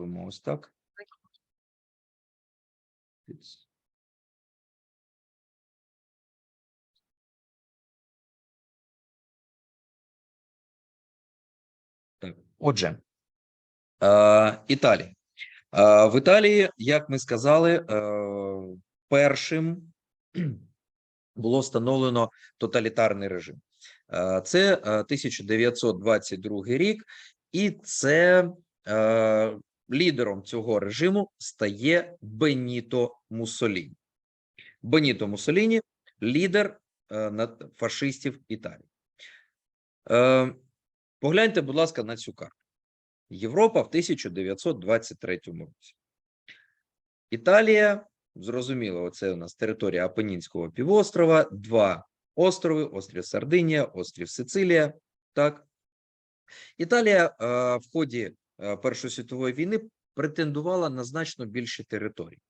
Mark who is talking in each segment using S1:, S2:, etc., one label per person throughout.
S1: Робимо ось так. Так, отже, е, Італія. Е, в Італії, як ми сказали, е, першим було встановлено тоталітарний режим. Е, Це е, 1922 рік, і це е, лідером цього режиму стає Беніто Муссоліні. Беніто Муссоліні – лідер е, фашистів Італії. Е, Погляньте, будь ласка, на цю карту. Європа в 1923 році. Італія, зрозуміло, оце у нас територія Апенінського півострова, два острови: острів Сардинія, острів Сицилія. Так. Італія е, в ході Першої світової війни претендувала на значно більші території.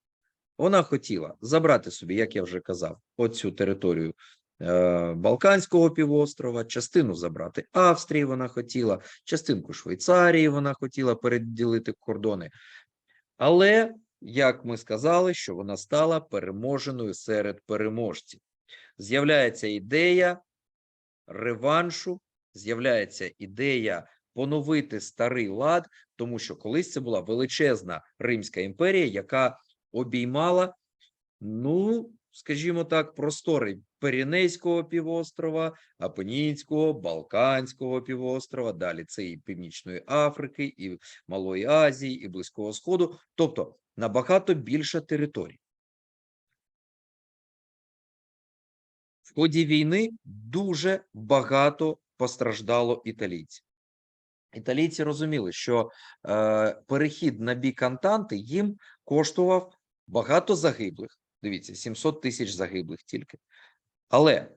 S1: Вона хотіла забрати собі, як я вже казав, оцю територію е, Балканського півострова, частину забрати Австрії. Вона хотіла, частинку Швейцарії вона хотіла переділити кордони. Але, як ми сказали, що вона стала переможеною серед переможців. З'являється ідея реваншу, з'являється ідея поновити старий лад, тому що колись це була величезна Римська імперія, яка обіймала, ну, скажімо так, простори Пиренейського півострова, Апенінського, Балканського півострова, далі це і Північної Африки, і Малої Азії, і Близького Сходу, тобто набагато більша територія. В ході війни дуже багато постраждало італійців. Італійці розуміли, що е, перехід на бік Антанти їм коштував багато загиблих. Дивіться, 700 тисяч загиблих тільки. Але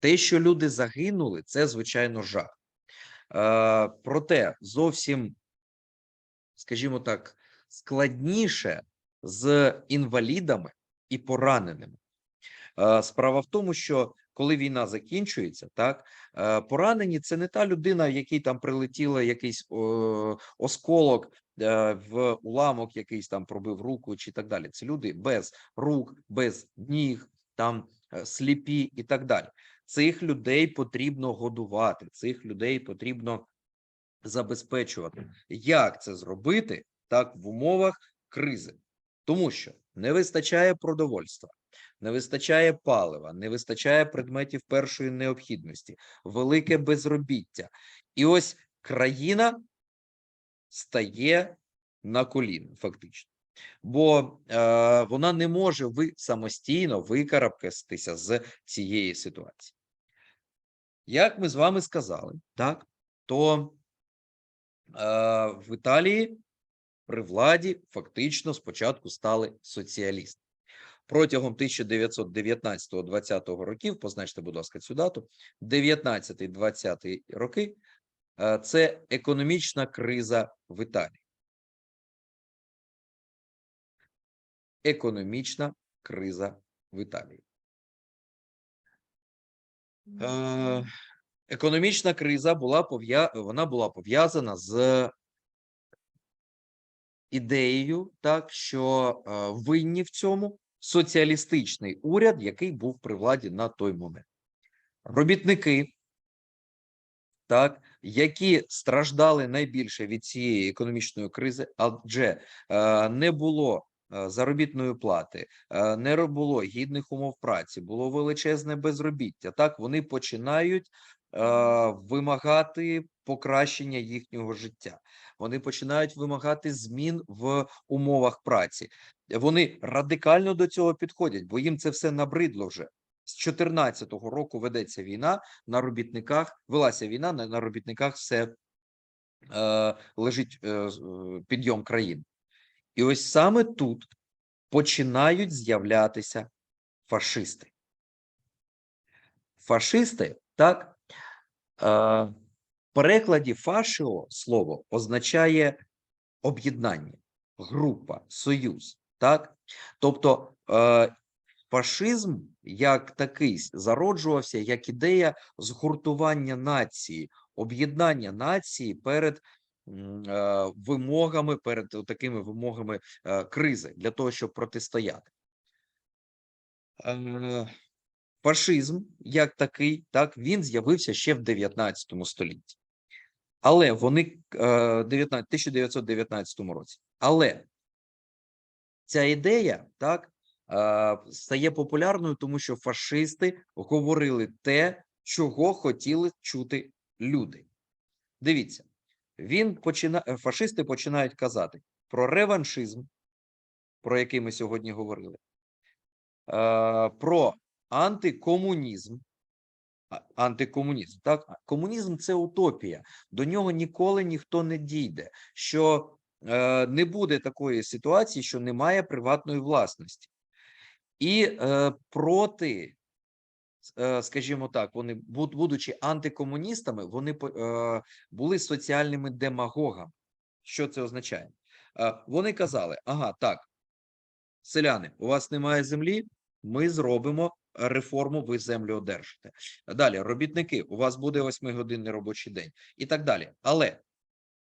S1: те, що люди загинули, це звичайно жах. Е, проте зовсім, скажімо так, складніше з інвалідами і пораненими. Е, Справа в тому, що коли війна закінчується, так е, поранені це не та людина, якій там прилетіло якийсь осколок е, в уламок, якийсь там пробив руку чи так далі. Це люди без рук, без ніг, там е, сліпі і так далі. Цих людей потрібно годувати, цих людей потрібно забезпечувати. Як це зробити так в умовах кризи? Тому що не вистачає продовольства, не вистачає палива, не вистачає предметів першої необхідності, велике безробіття. І ось країна стає на коліна, фактично. Бо е, вона не може ви самостійно викарабкатися з цієї ситуації. Як ми з вами сказали, так, то е, в Італії при владі фактично спочатку стали соціалісти. Протягом 1919-20 років, позначте, будь ласка, цю дату, 19-20 роки е, це економічна криза в Італії. Економічна криза в Італії. Е, Економічна криза була вона була пов'язана з ідеєю, так що е, винні в цьому соціалістичний уряд, який був при владі на той момент. Робітники, так, які страждали найбільше від цієї економічної кризи, адже е, не було е, заробітної плати, е, не було гідних умов праці, було величезне безробіття. Так, вони починають е, вимагати покращення їхнього життя. Вони починають вимагати змін в умовах праці. Вони радикально до цього підходять, бо їм це все набридло вже. З 14-го року ведеться війна на робітниках, велася війна на, на робітниках все е, лежить е, е, підйом країн. І ось саме тут починають з'являтися фашисти. Фашисти, так, е, перекладі фашіо слово означає об'єднання, група, союз. Так? Тобто е, фашизм як такий зароджувався як ідея згуртування нації, об'єднання нації перед е, вимогами перед такими вимогами е, кризи для того, щоб протистояти. Е, Фашизм, як такий, так він з'явився ще в 19 столітті, але вони е, 19, 1919 році. Але ця ідея так е, стає популярною, тому що фашисти говорили те, чого хотіли чути люди. Дивіться, він почина... е, фашисти починають казати про реваншизм, про який ми сьогодні говорили, про антикомунізм. Антикомунізм, так? Комунізм це утопія. До нього ніколи ніхто не дійде. Що е, не буде такої ситуації, що немає приватної власності. І е, проти, е, скажімо так, вони, будучи антикомуністами, вони е, були соціальними демагогами. Що це означає? Е, вони казали: ага, так, селяни, у вас немає землі, ми зробимо реформу, ви землю одержите. Далі, робітники, у вас буде восьмигодинний робочий день і так далі. Але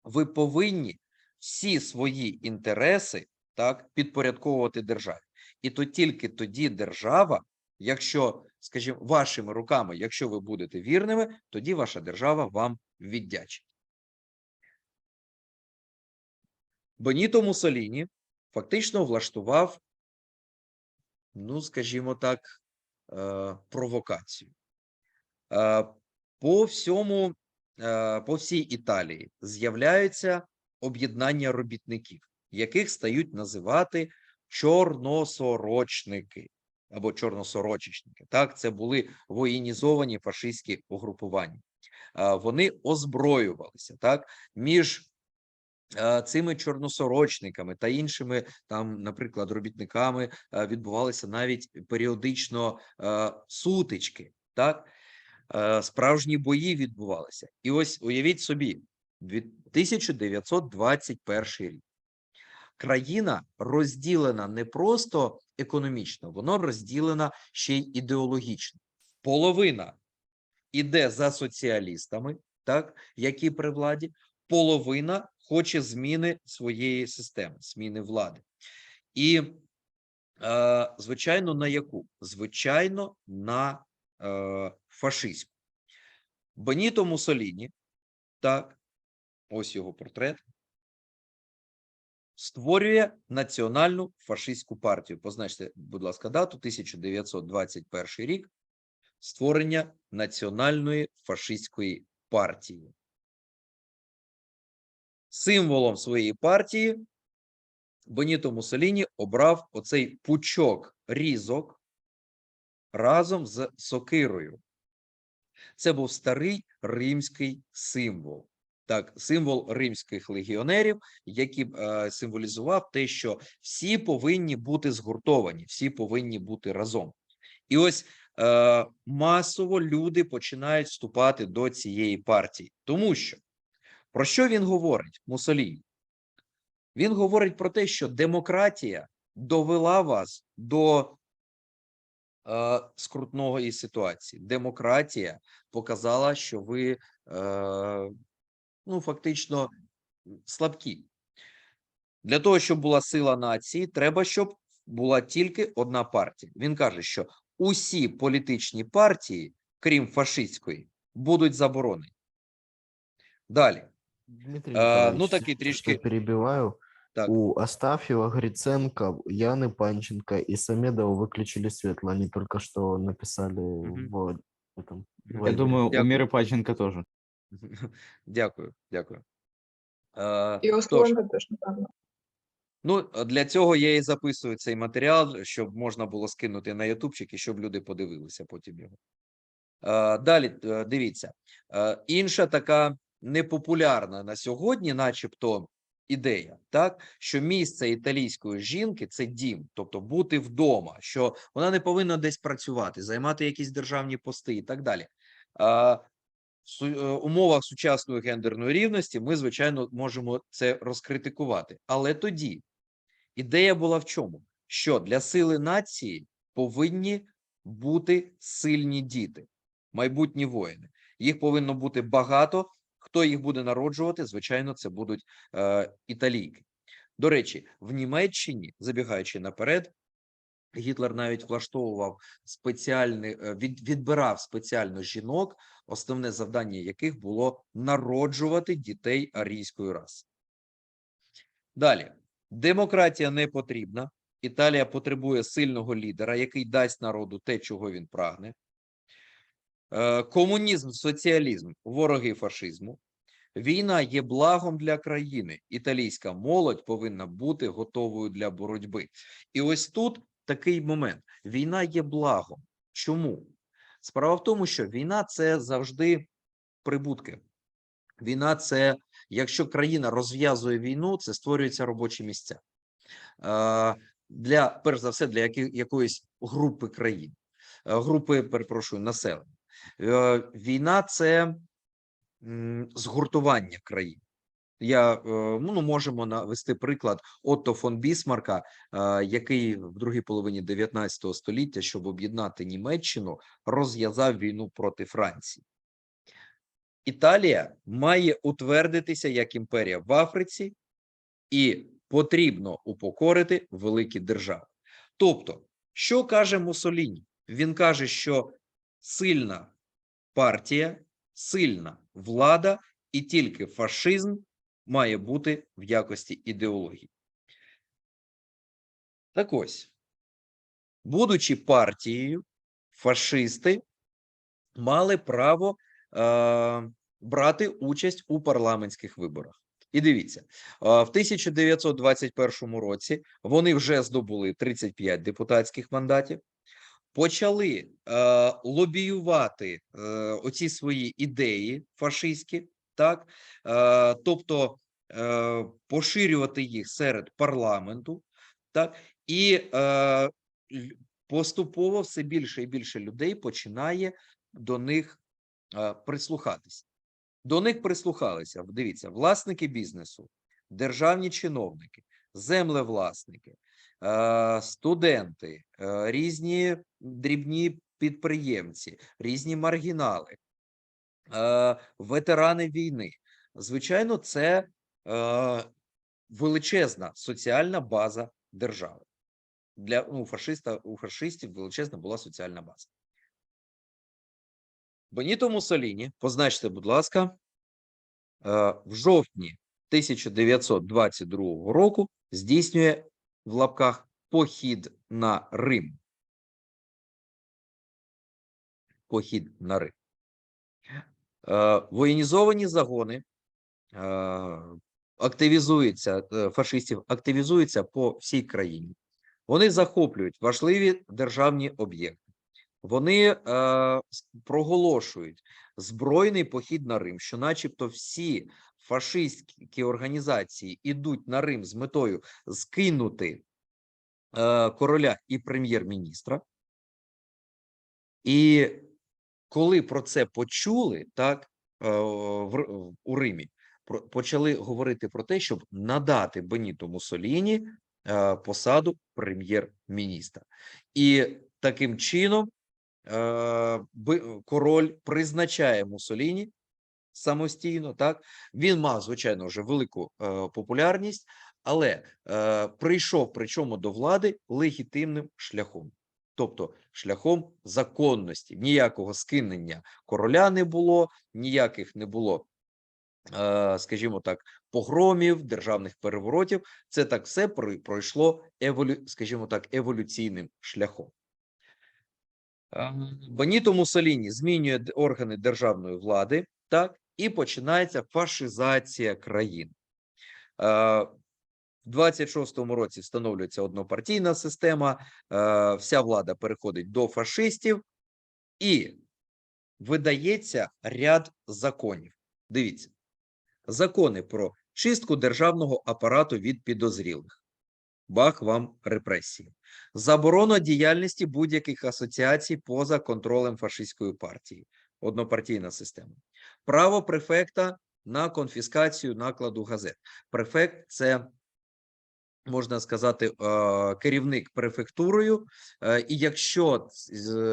S1: ви повинні всі свої інтереси так підпорядковувати державі. І то тільки тоді держава, якщо, скажімо, вашими руками, якщо ви будете вірними, тоді ваша держава вам віддячить. Беніто Муссоліні фактично влаштував, ну, скажімо так, е, провокацію. Е, По всьому, е, по всій Італії з'являються об'єднання робітників, яких стають називати чорносорочники або чорносорочечники. Так, це були воєнізовані фашистські угрупування. Вони озброювалися так між цими чорносорочниками та іншими там, наприклад, робітниками е, відбувалися навіть періодично е, сутички, так Е, справжні бої відбувалися. І ось уявіть собі, дві- 1921 рік. Країна розділена не просто економічно, воно розділена ще й ідеологічно. Половина іде за соціалістами, так, які при владі, половина хоче зміни своєї системи, зміни влади. І, е, звичайно, на яку? Звичайно, на е, фашистську. Беніто Муссоліні, так, ось його портрет, створює національну фашистську партію. Позначте, будь ласка, дату 1921 рік створення національної фашистської партії. Символом своєї партії Беніто Муссоліні обрав оцей пучок різок разом з сокирою. Це був старий римський символ. Так, символ римських легіонерів, який е, символізував те, що всі повинні бути згуртовані, всі повинні бути разом. І ось е, масово люди починають вступати до цієї партії, тому що про що він говорить, Мусоліні? Він говорить про те, що демократія довела вас до е, скрутної ситуації. Демократія показала, що ви е, ну, фактично слабкі. Для того, щоб була сила нації, треба, щоб була тільки одна партія. Він каже, що усі політичні партії, крім фашистської, будуть заборонені. Далі.
S2: Дмитрий
S1: А,
S2: Николаевич,
S1: ну, таки
S2: извините, что
S1: трішки-
S2: перебиваю.
S1: Так.
S2: У Астафьева, Гриценко, Яны Панченко и Самедова выключили светло. Они только что написали
S1: Мгм.
S2: в этом. в
S1: Я
S3: Я
S2: Вайбере.
S3: думаю, у
S1: Дякую.
S3: Миры Паченко тоже.
S1: Дякую, дякую. Е,
S4: І
S1: тож,
S4: Осколенка теж, напевно.
S1: Ну, для цього я і записую цей матеріал, щоб можна було скинути на ютубчик і щоб люди подивилися потім його. Е, Далі е, дивіться, Е, інша така непопулярна на сьогодні, начебто, ідея, так що місце італійської жінки це дім, тобто бути вдома, що вона не повинна десь працювати, займати якісь державні пости і так далі. А, в е, умовах сучасної гендерної рівності ми, звичайно, можемо це розкритикувати. Але тоді ідея була в чому? Що для сили нації повинні бути сильні діти, майбутні воїни. Їх повинно бути багато, Хто їх буде народжувати? Звичайно, це будуть е, італійки. До речі, в Німеччині, забігаючи наперед, Гітлер навіть влаштовував спеціальний е, від, відбирав спеціально жінок, основне завдання яких було народжувати дітей арійської раси. Далі демократія не потрібна. Італія потребує сильного лідера, який дасть народу те, чого він прагне. Е, Комунізм, соціалізм, вороги фашизму. Війна є благом для країни. Італійська молодь повинна бути готовою для боротьби. І ось тут такий момент: війна є благом. Чому? Справа в тому, що війна це завжди прибутки. Війна це якщо країна розв'язує війну, це створюються робочі місця Е, для перш за все для якоїсь групи країн, е, групи, перепрошую, населення. Е, Війна це згуртування країн. Я е, ну, можемо навести приклад Отто фон Бісмарка, е, який в другій половині 19 століття, щоб об'єднати Німеччину, розв'язав війну проти Франції. Італія має утвердитися як імперія в Африці, і потрібно упокорити великі держави. Тобто, що каже Мусоліні? Він каже, що сильна партія, сильна влада, і тільки фашизм має бути в якості ідеології. Так ось, будучи партією, фашисти мали право е, брати участь у парламентських виборах. І дивіться, е, в 1921 році вони вже здобули 35 депутатських мандатів, почали е, лобіювати е, оці свої ідеї фашистські, так е, тобто е, поширювати їх серед парламенту, так і е, поступово все більше і більше людей починає до них е, прислухатися. До них прислухалися. Дивіться, власники бізнесу, державні чиновники, землевласники, студенти, е, різні дрібні підприємці, різні маргінали, е, ветерани війни. Звичайно, це е, величезна соціальна база держави. Для ну, фашиста у фашистів величезна була соціальна база. Беніто Муссоліні, позначте, будь ласка, е, в жовтні 1922 року здійснює в лапках похід на Рим. Похід на Рим. Е, Воєнізовані загони е, активізуються, е, фашистів активізуються по всій країні. Вони захоплюють важливі державні об'єкти. Вони е, проголошують збройний похід на Рим, що, начебто, всі фашистські організації ідуть на Рим з метою скинути е, короля і прем'єр-міністра. І коли про це почули, так е, в, у Римі, про, почали говорити про те, щоб надати Беніто Муссоліні е, посаду прем'єр-міністра. І таким чином е, король призначає Муссоліні самостійно. Так він мав звичайно вже велику е, популярність, але е, прийшов причому до влади легітимним шляхом. Тобто шляхом законності, ніякого скинення короля не було, ніяких не було, е, скажімо так, погромів, державних переворотів. Це так все прой- пройшло еволю, скажімо так, еволюційним шляхом. Беніто Муссоліні змінює органи державної влади, так, і починається фашизація країн. В 26-му році встановлюється однопартійна система, вся влада переходить до фашистів, і видається ряд законів. Дивіться, закони про чистку державного апарату від підозрілих. Бах вам репресії. Заборона діяльності будь-яких асоціацій поза контролем фашистської партії. Однопартійна система. Право префекта на конфіскацію накладу газет. Префект це можна сказати, е, керівник префектурою. е, І якщо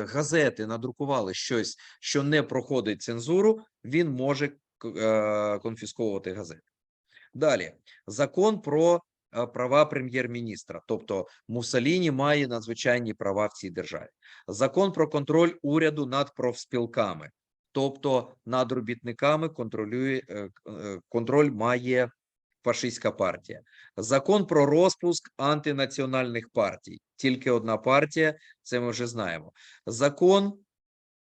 S1: газети надрукували щось, що не проходить цензуру, він може е, конфісковувати газети. Далі закон про права прем'єр-міністра, тобто Муссоліні має надзвичайні права в цій державі. Закон про контроль уряду над профспілками, тобто над робітниками контролює е, е, контроль має фашистська партія. Закон про розпуск антинаціональних партій. Тільки одна партія, це ми вже знаємо. Закон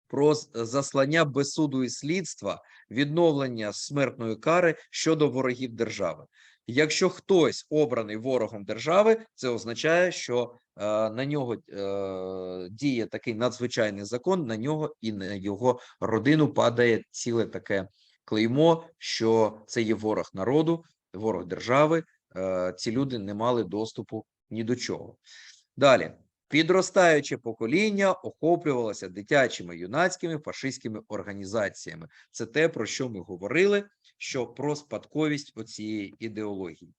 S1: про заслання без суду і слідства, відновлення смертної кари щодо ворогів держави. Якщо хтось обраний ворогом держави, це означає, що на нього е, діє такий надзвичайний закон, на нього і на його родину падає ціле таке клеймо, що це є ворог народу, ворог держави. Е, ці люди не мали доступу ні до чого. Далі. Підростаюче покоління охоплювалося дитячими юнацькими фашистськими організаціями. Це те, про що ми говорили, що про спадковість оцієї ідеології.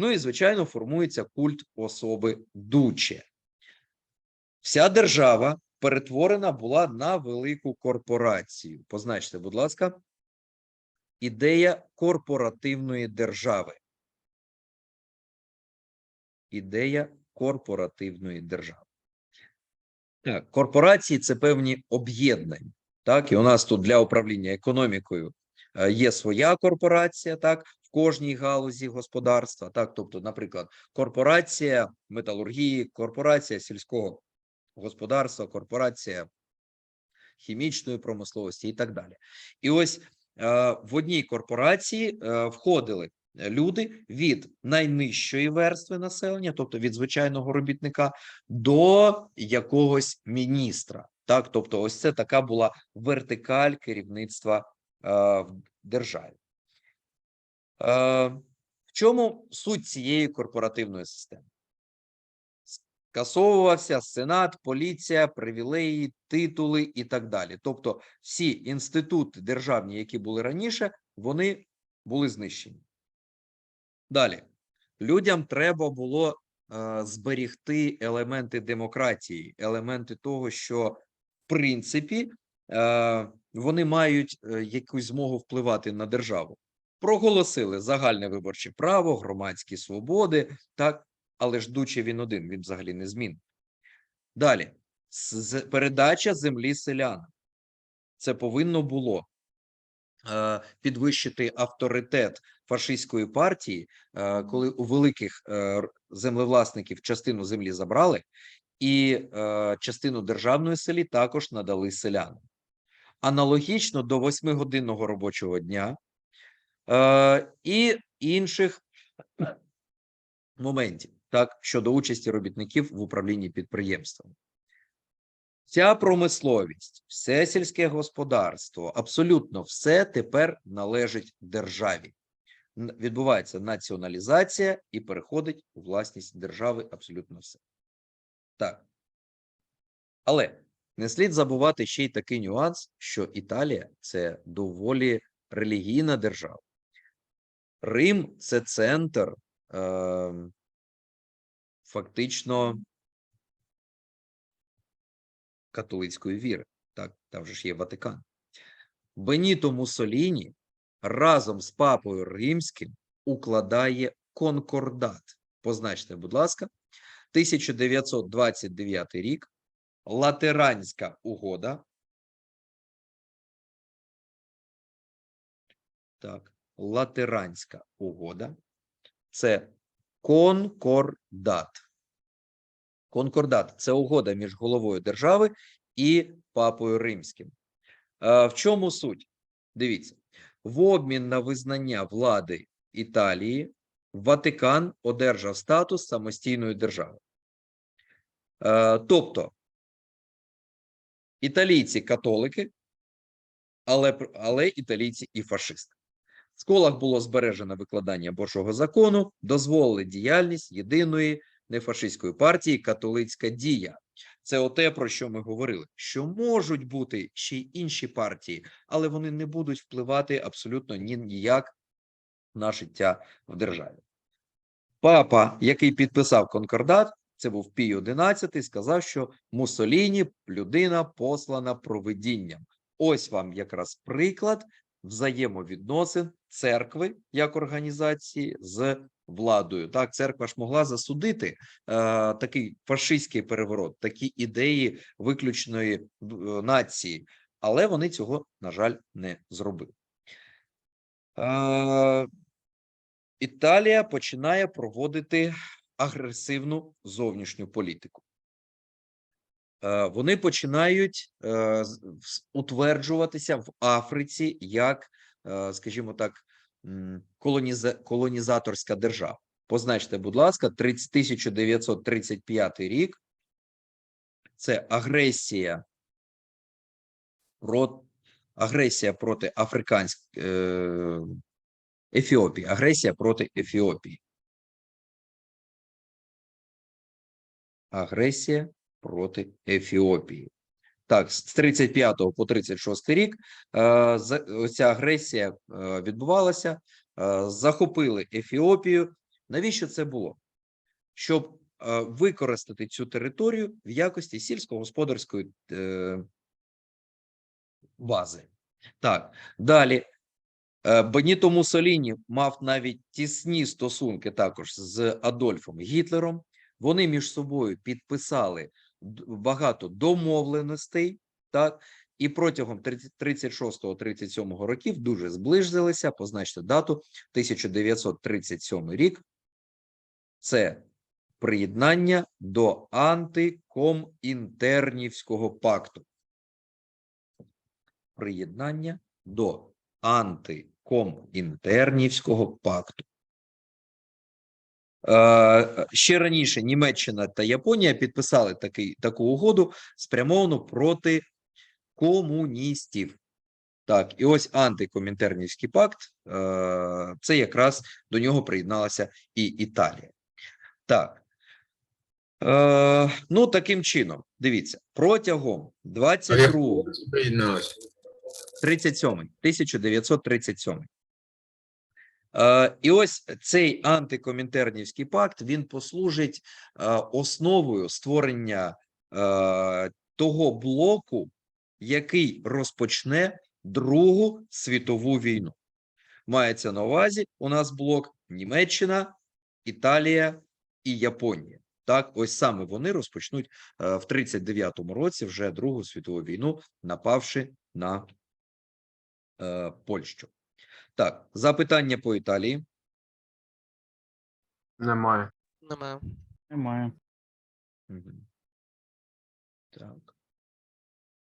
S1: Ну і, звичайно, формується культ особи Дуче. Вся держава перетворена була на велику корпорацію. Позначте, будь ласка, ідея корпоративної держави. Ідея корпоративної держави. Так, корпорації це певні об'єднання. Так, і у нас тут для управління економікою є своя корпорація, так, в кожній галузі господарства. Так, тобто, наприклад, корпорація металургії, корпорація сільського господарства, корпорація хімічної промисловості і так далі. І ось е, в одній корпорації е, входили люди від найнижчої верстви населення, тобто від звичайного робітника, до якогось міністра. Так, тобто, ось це така була вертикаль керівництва е, в державі. В чому суть цієї корпоративної системи? Скасовувався сенат, поліція, привілеї, титули і так далі. Тобто, всі інститути державні, які були раніше, вони були знищені. Далі людям треба було е, зберігти елементи демократії, елементи того, що в принципі вони мають е, якусь змогу впливати на державу. Проголосили загальне виборче право, громадські свободи, так, але ж Дуче він один, він взагалі не змін. Далі передача землі селянам. Це повинно було е, підвищити авторитет фашистської партії, е, коли у великих землевласників частину землі забрали, і частину державної селі також надали селянам. Аналогічно до восьмигодинного робочого дня е, і інших моментів, так, щодо участі робітників в управлінні підприємством. Вся промисловість, все сільське господарство, абсолютно все тепер належить державі. Відбувається націоналізація і переходить у власність держави абсолютно все. Так. Але не слід забувати ще й такий нюанс, що Італія це доволі релігійна держава. Рим це центр е, фактично католицької віри. Так, там же ж є Ватикан. Беніто Муссоліні разом з папою римським укладає конкордат. Позначте, будь ласка, 1929 рік. Латеранська угода. Так, Латеранська угода. Це конкордат. Конкордат це угода між головою держави і папою римським. Е, В чому суть? Дивіться, в обмін на визнання влади Італії Ватикан одержав статус самостійної держави. Е, Тобто італійці католики, але, але італійці і фашисти. В школах було збережено викладання Божого закону, дозволили діяльність єдиної нефашистської партії католицька дія. Це оте, про що ми говорили, що можуть бути ще й інші партії, але вони не будуть впливати абсолютно ні ніяк на життя в державі. Папа, який підписав конкордат, це був Пій XI, сказав, що Муссоліні людина послана провидінням. Ось вам якраз приклад взаємовідносин церкви як організації з владою. Так, церква ж могла засудити е, такий фашистський переворот, такі ідеї виключної е, нації, але вони цього, на жаль, не зробили. Е, Італія починає проводити агресивну зовнішню політику. Е, Вони починають е, утверджуватися в Африці як, е, скажімо так, колоніза- колонізаторська держава. Позначте, будь ласка, 1935 рік. Це агресія агресія проти африканської Ефіопії. Агресія проти Ефіопії. Агресія проти Ефіопії. Так, з 35 по 36 рік е, за- агресія е, відбувалася. Е, захопили Ефіопію. Навіщо це було? Щоб використати цю територію в якості сільськогосподарської бази. Так, далі. Беніто Муссоліні мав навіть тісні стосунки також з Адольфом Гітлером. Вони між собою підписали багато домовленостей, так, і протягом 36-37 років дуже зблизилися. Позначте дату 1937 рік. Це приєднання до антикомінтернівського пакту. Приєднання до антикомінтернівського пакту. Е, Ще раніше Німеччина та Японія підписали такий, таку угоду спрямовану проти комуністів. Так, і ось антикомінтернівський пакт. е, Це якраз до нього приєдналася і Італія. Так. Е, ну, таким чином, дивіться, протягом 22
S3: приєдналася?
S1: 37, 1937. Е, і ось цей антикомінтернівський пакт він послужить е, основою створення е, того блоку, який розпочне Другу світову війну. Мається на увазі у нас блок Німеччина, Італія і Японія. Так, ось саме вони розпочнуть в 39-му році вже Другу світову війну, напавши на Польщу. Так, запитання по Італії.
S3: Немає.
S4: Немає.
S5: Немає.
S1: Мгм. Так.